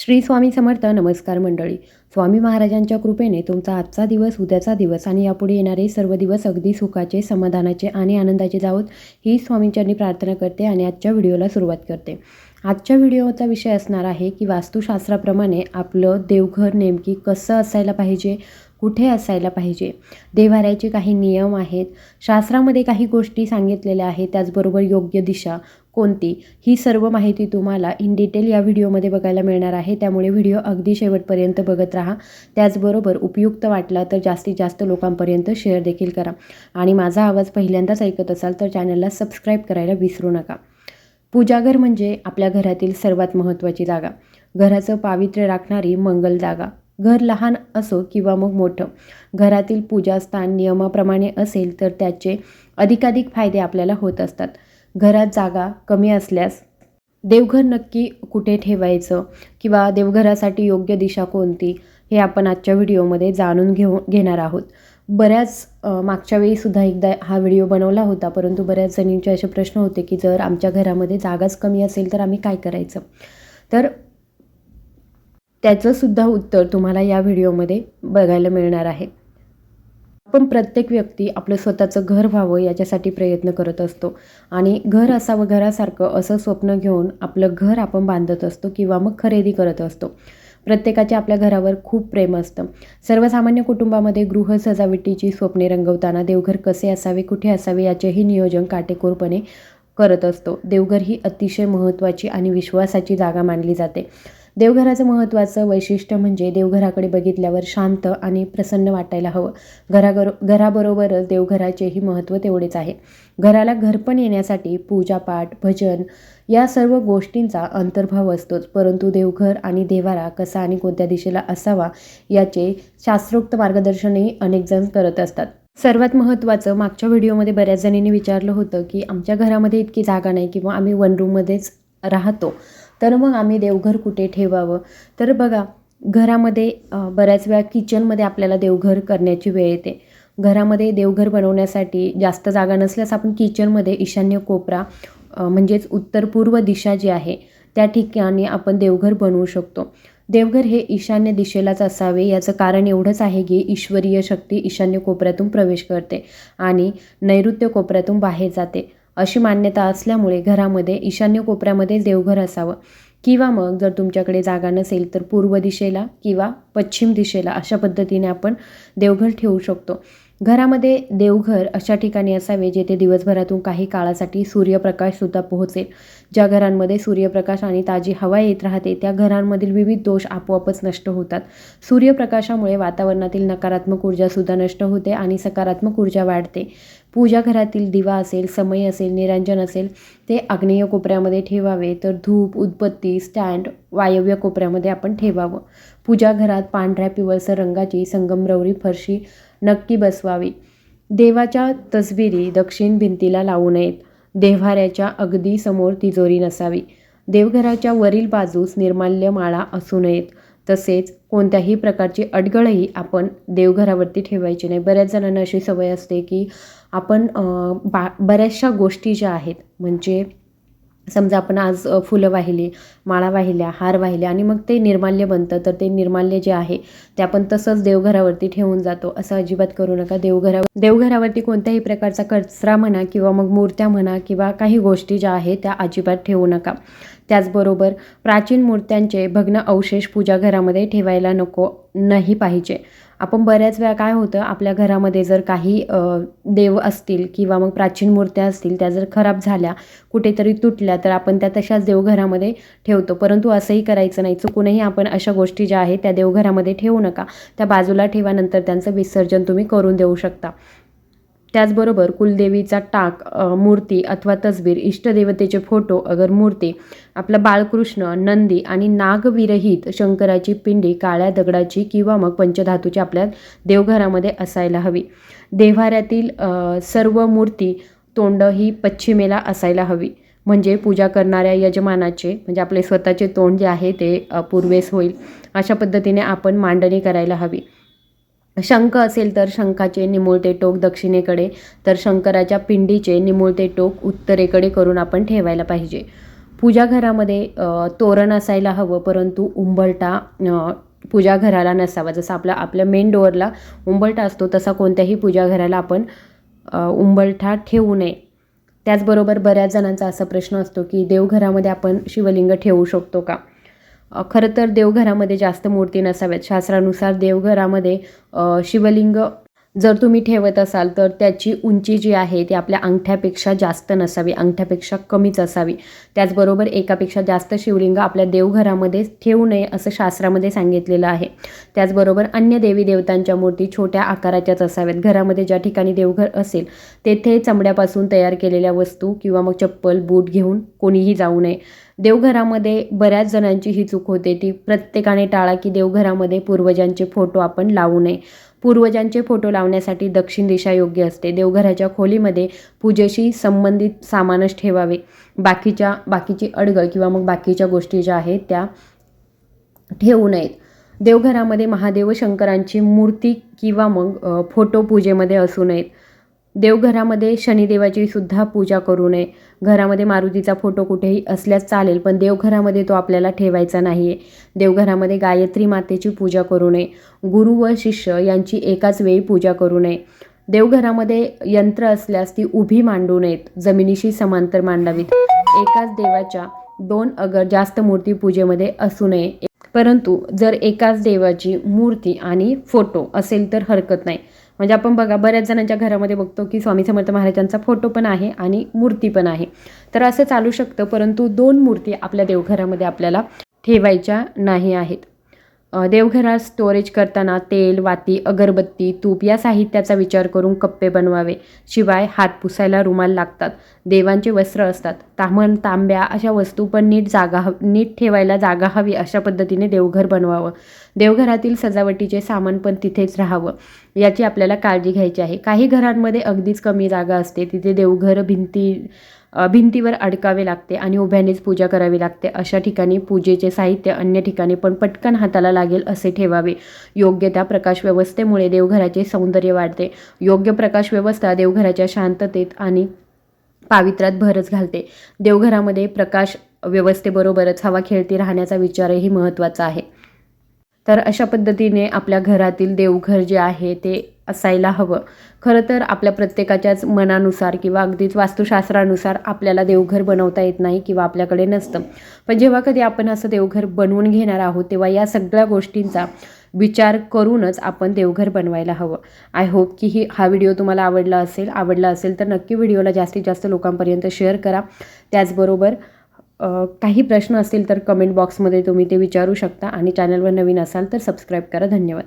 श्री स्वामी समर्थ नमस्कार मंडळी. स्वामी महाराजांच्या कृपेने तुमचा आजचा दिवस उद्याचा दिवस आणि यापुढे येणारे सर्व दिवस अगदी सुखाचे समाधानाचे आणि आनंदाचे जावोत ही स्वामींच्यांनी प्रार्थना करते आणि आजच्या व्हिडिओला सुरुवात करते. आजच्या व्हिडिओचा विषय असणार आहे की वास्तुशास्त्राप्रमाणे आपलं देवघर नेमकी कसं असायला पाहिजे कुठे असायला पाहिजे? देवाऱ्याचे काही नियम आहेत शास्त्रामध्ये काही गोष्टी सांगितलेल्या आहेत त्याचबरोबर योग्य दिशा कोणती? ही सर्व माहिती तुम्हाला इन डिटेल या व्हिडिओमध्ये बघायला मिळणार आहे. त्यामुळे व्हिडिओ अगदी शेवटपर्यंत बघत राहा. त्याचबरोबर उपयुक्त वाटला तर जास्तीत जास्त लोकांपर्यंत शेअर देखील करा. आणि माझा आवाज पहिल्यांदाच ऐकत असाल तर चॅनलला सबस्क्राईब करायला विसरू नका. पूजाघर म्हणजे आपल्या घरातील सर्वात महत्त्वाची जागा. घराचं पावित्र्य राखणारी मंगल जागा. घर लहान असो किंवा मग मोठं. घरातील पूजास्थान नियमाप्रमाणे असेल तर त्याचे अधिकाधिक फायदे आपल्याला होत असतात. घरात जागा कमी असल्यास देवघर नक्की कुठे ठेवायचं? किंवा देवघरासाठी योग्य दिशा कोणती? हे आपण आजच्या व्हिडिओमध्ये जाणून घेऊ घेणार आहोत. बऱ्याच मागच्या वेळीसुद्धा एकदा हा व्हिडिओ बनवला होता परंतु बऱ्याच जणींचे असे प्रश्न होते की जर आमच्या घरामध्ये जागाच कमी असेल तर आम्ही काय करायचं? तर त्याचंसुद्धा उत्तर तुम्हाला या व्हिडिओमध्ये बघायला मिळणार आहे. आपण प्रत्येक व्यक्ती आपलं स्वतःचं घर व्हावं याच्यासाठी प्रयत्न करत असतो. आणि घर असावं घरासारखं असं स्वप्न घेऊन आपलं घर आपण बांधत असतो किंवा मग खरेदी करत असतो. प्रत्येकाचे आपल्या घरावर खूप प्रेम असतं. सर्वसामान्य कुटुंबामध्ये गृह सजावटीची स्वप्ने रंगवताना देवघर कसे असावे कुठे असावे याचेही नियोजन काटेकोरपणे करत असतो. देवघर ही अतिशय महत्त्वाची आणि विश्वासाची जागा मानली जाते. देवघराचं महत्त्वाचं वैशिष्ट्य म्हणजे देवघराकडे बघितल्यावर शांत आणि प्रसन्न वाटायला हवं. घरागर घराबरोबरच देवघराचेही महत्त्व तेवढेच आहे. घराला घरपण येण्यासाठी पूजापाठ भजन या सर्व गोष्टींचा अंतर्भाव असतोच. परंतु देवघर आणि देवारा कसा आणि कोणत्या दिशेला असावा याचे शास्त्रोक्त मार्गदर्शनही अनेकजण करत असतात. सर्वात महत्त्वाचं मागच्या व्हिडिओमध्ये बऱ्याच जणींनी विचारलं होतं की आमच्या घरामध्ये इतकी जागा नाही किंवा आम्ही वन रूममध्येच राहतो. तर मग आम्ही देवघर कुठे ठेवावं? तर बघा घरामध्ये बऱ्याच वेळा किचनमध्ये आपल्याला देवघर करण्याची वेळ येते. घरामध्ये देवघर बनवण्यासाठी जास्त जागा नसल्यास आपण किचनमध्ये ईशान्य कोपरा म्हणजेच उत्तर पूर्व दिशा जी आहे त्या ठिकाणी आपण देवघर बनवू शकतो. देवघर हे ईशान्य दिशेलाच असावे याचं कारण एवढंच आहे की ईश्वरीय शक्ती ईशान्य कोपऱ्यातून प्रवेश करते आणि नैऋत्य कोपऱ्यातून बाहेर जाते. अशी मान्यता असल्यामुळे घरामध्ये ईशान्य कोपऱ्यामध्ये देवघर असावं. किंवा मग जर तुमच्याकडे जागा नसेल तर पूर्व दिशेला किंवा पश्चिम दिशेला अशा पद्धतीने आपण देवघर ठेवू शकतो. घरामध्ये देवघर अशा ठिकाणी असावे जेथे दिवसभरातून काही काळासाठी सूर्यप्रकाशसुद्धा पोहोचेल. ज्या घरांमध्ये सूर्यप्रकाश आणि ताजी हवा येत राहते त्या घरांमधील विविध दोष आपोआपच नष्ट होतात. सूर्यप्रकाशामुळे वातावरणातील नकारात्मक ऊर्जासुद्धा नष्ट होते आणि सकारात्मक ऊर्जा वाढते. पूजा घरातील दिवा असेल समय असेल निरंजन असेल ते आग्नेय कोपऱ्यामध्ये ठेवावे. तर धूप उदबत्ती स्टँड वायव्य कोपऱ्यामध्ये आपण ठेवावं. पूजा घरात पांढऱ्या पिवळसर रंगाची संगमरवरी फरशी नक्की बसवावी. देवाच्या तसबिरी दक्षिण भिंतीला लावू नयेत. देव्हाऱ्याच्या अगदी समोर तिजोरी नसावी. देवघराच्या वरील बाजूस निर्माल्य माळा असू नयेत. तसेच कोणत्याही प्रकारची अडगळही आपण देवघरावरती ठेवायची नाही. बऱ्याच जणांना अशी सवय असते की आपण बा बऱ्याचशा गोष्टी ज्या आहेत म्हणजे समजा आपण आज फुलं वाहिली माळा वाहिल्या हार वाहिल्या आणि मग ते निर्माल्य बनतं तर ते निर्माल्य जे आहे ते आपण तसंच देवघरावरती ठेवून जातो. असं अजिबात करू नका. देवघरावर देवघरावरती कोणत्याही प्रकारचा कचरा म्हणा किंवा मग मूर्त्या म्हणा किंवा काही गोष्टी ज्या आहेत त्या अजिबात ठेवू नका. त्याचबरोबर प्राचीन मूर्त्यांचे भग्न अवशेष पूजा घरामध्ये ठेवायला नको नाही पाहिजे. आपण बऱ्याच वेळा काय होतं आपल्या घरामध्ये जर काही देव असतील किंवा मग प्राचीन मूर्त्या असतील त्या जर खराब झाल्या कुठेतरी तुटल्या तर आपण त्या तशाच देवघरामध्ये ठेवतो. परंतु असंही करायचं नाही. चुकूनही आपण अशा गोष्टी ज्या आहेत त्या देवघरामध्ये ठेवू नका. त्या बाजूला ठेवा नंतर त्यांचं विसर्जन तुम्ही करून देऊ शकता. त्याचबरोबर कुलदेवीचा टाक मूर्ती अथवा तसबीर इष्टदेवतेचे फोटो अगर मूर्ती आपला बाळकृष्ण नंदी आणि नागविरहित शंकराची पिंडी काळ्या दगडाची किंवा मग पंचधातूची आपल्या देवघरामध्ये असायला हवी. देव्हाऱ्यातील सर्व मूर्ती तोंड ही पश्चिमेला असायला हवी. म्हणजे पूजा करणाऱ्या यजमानाचे म्हणजे आपले स्वतःचे तोंड जे आहे ते पूर्वेस होईल. अशा पद्धतीने आपण मांडणी करायला हवी. शंख असेल तर शंखाचे निमुळते टोक दक्षिणेकडे तर शंकराच्या पिंडीचे निमुळते टोक उत्तरेकडे करून आपण ठेवायला पाहिजे. पूजा घरामध्ये तोरण असायला हवं परंतु उंबरटा पूजा घराला नसावा. जसं आपला आपल्या मेन डोअरला उंबरटा असतो तसा कोणत्याही पूजा घराला आपण उंबरठा ठेवू नये. त्याचबरोबर बऱ्याच जणांचा असा प्रश्न असतो की देवघरामध्ये आपण शिवलिंग ठेवू शकतो का? खरं तर देवघरामध्ये जास्त मूर्ती नसाव्यात. शास्त्रानुसार देवघरामध्ये शिवलिंग जर तुम्ही ठेवत असाल तर त्याची उंची जी आहे ती आपल्या अंगठ्यापेक्षा जास्त नसावी अंगठ्यापेक्षा कमीच असावी. त्याचबरोबर एकापेक्षा जास्त शिवलिंग आपल्या देवघरामध्ये ठेवू नये असं शास्त्रामध्ये सांगितलेलं आहे. त्याचबरोबर अन्य देवी देवतांच्या मूर्ती छोट्या आकाराच्याच असाव्यात. घरामध्ये ज्या ठिकाणी देवघर असेल तेथे चमड्यापासून तयार केलेल्या वस्तू किंवा मग चप्पल बूट घेऊन कोणीही जाऊ नये. देवघरामध्ये बऱ्याच जणांची ही चूक होते. ती प्रत्येकाने टाळा की देवघरामध्ये पूर्वजांचे फोटो आपण लावू नये. पूर्वजांचे फोटो लावण्यासाठी दक्षिण दिशा योग्य असते. देवघराच्या खोलीमध्ये पूजेशी संबंधित सामानच ठेवावे. बाकीच्या बाकीची अडगळ किंवा मग बाकीच्या गोष्टी ज्या आहेत त्या ठेवू नयेत. देवघरामध्ये महादेव शंकरांची मूर्ती किंवा मग फोटो पूजेमध्ये असू नयेत. देवघरामध्ये शनिदेवाची सुद्धा पूजा करू नये. घरामध्ये मारुतीचा फोटो कुठेही असल्यास चालेल पण देवघरामध्ये तो आपल्याला ठेवायचा नाही आहे देवघरामध्ये गायत्री मातेची पूजा करू नये. गुरु व शिष्य यांची एकाच वेळी पूजा करू नये. देवघरामध्ये यंत्र असल्यास ती उभी मांडू नयेत. जमिनीशी समांतर मांडावीत. एकाच देवाच्या दोन अगर जास्त मूर्ती पूजेमध्ये असू नये. परंतु जर एकाच देवाची मूर्ती आणि फोटो असेल तर हरकत नाही. म्हणजे आपण बघा बऱ्याच जणांच्या घरामध्ये बघतो की स्वामी समर्थ महाराजांचा फोटो पण आहे आणि मूर्ती पण आहे. तर असं चालू शकतं परंतु दोन मूर्ती आपल्या देवघरामध्ये आपल्याला ठेवायच्या नाही आहेत. देवघरात स्टोरेज करताना तेल वाती अगरबत्ती तूप या साहित्याचा विचार करून कप्पे बनवावे. शिवाय हात पुसायला रुमाल लागतात. देवांचे वस्त्र असतात. तामण तांब्या अशा वस्तू पण नीट जागा हव नीट ठेवायला जागा हवी अशा पद्धतीने देवघर बनवावं. देवघरातील सजावटीचे सामान पण तिथेच राहावं. याची आपल्याला काळजी घ्यायची आहे. काही घरांमध्ये अगदीच कमी जागा असते. तिथे देवघर भिंती भिंतीवर अडकावे लागते आणि उभ्यानेच पूजा करावी लागते. अशा ठिकाणी पूजेचे साहित्य अन्य ठिकाणी पण पटकन हाताला लागेल असे ठेवावे. योग्य त्या प्रकाश व्यवस्थेमुळे देवघराचे सौंदर्य वाढते. योग्य प्रकाश व्यवस्था देवघराच्या शांततेत आणि पावित्र्यात भरच घालते. देवघरामध्ये प्रकाश व्यवस्थेबरोबरच हवा खेळती राहण्याचा विचारही महत्त्वाचा आहे. तर अशा पद्धतीने आपल्या घरातील देवघर जे आहे ते असायला हवं. खरं तर आपल्या प्रत्येकाच्याच मनानुसार किंवा अगदीच वास्तुशास्त्रानुसार आपल्याला देवघर बनवता येत नाही किंवा आपल्याकडे नसतं. पण जेव्हा कधी आपण असं देवघर बनवून घेणार आहोत तेव्हा या सगळ्या गोष्टींचा विचार करूनच आपण देवघर बनवायला हवं. आय होप की ही हा व्हिडिओ तुम्हाला आवडला असेल आवडला असेल तर नक्की व्हिडिओला जास्तीत जास्त लोकांपर्यंत शेअर करा. त्याचबरोबर काही प्रश्न असतील तर कमेंट बॉक्समध्ये तुम्ही ते विचारू शकता आणि चॅनलवर नवीन असाल तर सबस्क्राईब करा. धन्यवाद.